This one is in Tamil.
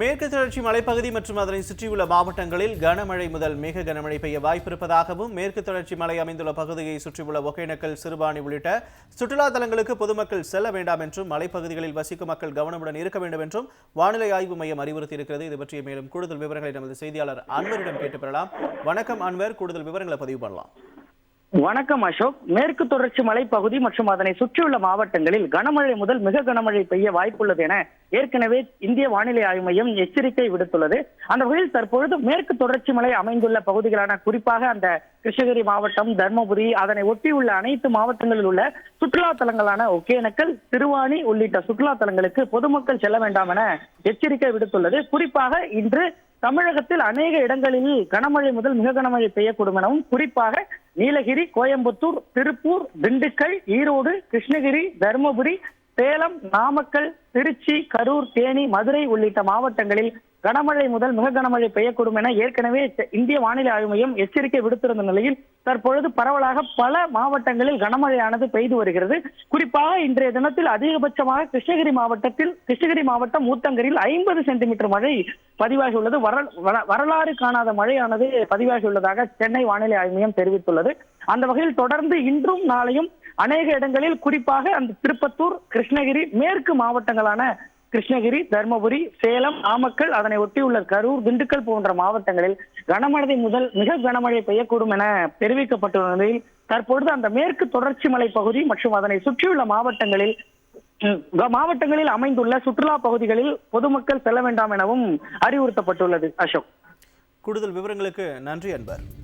மேற்கு தொடர்ச்சி மலைப்பகுதி மற்றும் அதனை சுற்றியுள்ள மாவட்டங்களில் கனமழை முதல் மிக கனமழை பெய்ய வாய்ப்பிருப்பதாகவும் மேற்கு தொடர்ச்சி மலை அமைந்துள்ள பகுதியை சுற்றியுள்ள ஒகேனக்கல் சிறுபாணி உள்ளிட்ட சுற்றுலா தலங்களுக்கு பொதுமக்கள் செல்ல வேண்டாம் என்றும் மலைப்பகுதிகளில் வசிக்கும் மக்கள் கவனமுடன் இருக்க வேண்டும் என்றும் வானிலை ஆய்வு மையம் அறிவுறுத்தியிருக்கிறது. இது பற்றிய மேலும் கூடுதல் விவரங்களை நமது செய்தியாளர் அன்வரிடம் கேட்டு பெறலாம். வணக்கம் அன்வர். கூடுதல் விவரங்களை பதிவு பண்ணலாம். வணக்கம் அசோக். மேற்கு தொடர்ச்சி மலைப்பகுதி மற்றும் அதனை சுற்றியுள்ள மாவட்டங்களில் கனமழை முதல் மிக கனமழை பெய்ய வாய்ப்புள்ளது என ஏற்கனவே இந்திய வானிலை ஆய்வு மையம் எச்சரிக்கை விடுத்துள்ளது. அந்த வகையில் தற்பொழுது மேற்கு தொடர்ச்சி மலை அமைந்துள்ள பகுதிகளான குறிப்பாக அந்த கிருஷ்ணகிரி மாவட்டம் தர்மபுரி அதனை ஒட்டியுள்ள அனைத்து மாவட்டங்களில் உள்ள சுற்றுலா தலங்களான ஒகேனக்கல் திருவாணி உள்ளிட்ட சுற்றுலா தலங்களுக்கு பொதுமக்கள் செல்ல வேண்டாம் என எச்சரிக்கை விடுத்துள்ளது. குறிப்பாக இன்று தமிழகத்தில் அநேக இடங்களில் கனமழை முதல் மிக கனமழை பெய்யக்கூடும் எனவும் குறிப்பாக நீலகிரி கோயம்புத்தூர் திருப்பூர் திண்டுக்கல் ஈரோடு கிருஷ்ணகிரி தருமபுரி சேலம் நாமக்கல் திருச்சி கரூர் தேனி மதுரை உள்ளிட்ட மாவட்டங்களில் கனமழை முதல் மிக கனமழை பெய்யக்கூடும் என ஏற்கனவே இந்திய வானிலை ஆய்வு மையம் எச்சரிக்கை விடுத்திருந்த நிலையில் தற்பொழுது பரவலாக பல மாவட்டங்களில் கனமழையானது பெய்து வருகிறது. குறிப்பாக இன்றைய தினத்தில் அதிகபட்சமாக கிருஷ்ணகிரி மாவட்டத்தில் கிருஷ்ணகிரி மாவட்டம் ஊத்தங்கரில் ஐம்பது சென்டிமீட்டர் மழை பதிவாகியுள்ளது. வரலாறு காணாத மழையானது பதிவாகியுள்ளதாக சென்னை வானிலை ஆய்வு மையம் தெரிவித்துள்ளது. அந்த வகையில் தொடர்ந்து இன்றும் நாளையும் அநேக இடங்களில் குறிப்பாக அந்த திருப்பத்தூர் கிருஷ்ணகிரி மேற்கு மாவட்டங்களான கிருஷ்ணகிரி தர்மபுரி சேலம் நாமக்கல் அதனை ஒட்டியுள்ள கரூர் திண்டுக்கல் போன்ற மாவட்டங்களில் கனமழை முதல் மிக கனமழை பெய்யக்கூடும் என தெரிவிக்கப்பட்டுள்ள நிலையில் தற்பொழுது அந்த மேற்கு தொடர்ச்சி மலை பகுதி மற்றும் அதனை சுற்றியுள்ள மாவட்டங்களில் மாவட்டங்களில் அமைந்துள்ள சுற்றுலா பகுதிகளில் பொதுமக்கள் செல்ல வேண்டாம் எனவும் அறிவுறுத்தப்பட்டுள்ளது. அசோக். கூடுதல் விவரங்களுக்கு நன்றி அன்பர்.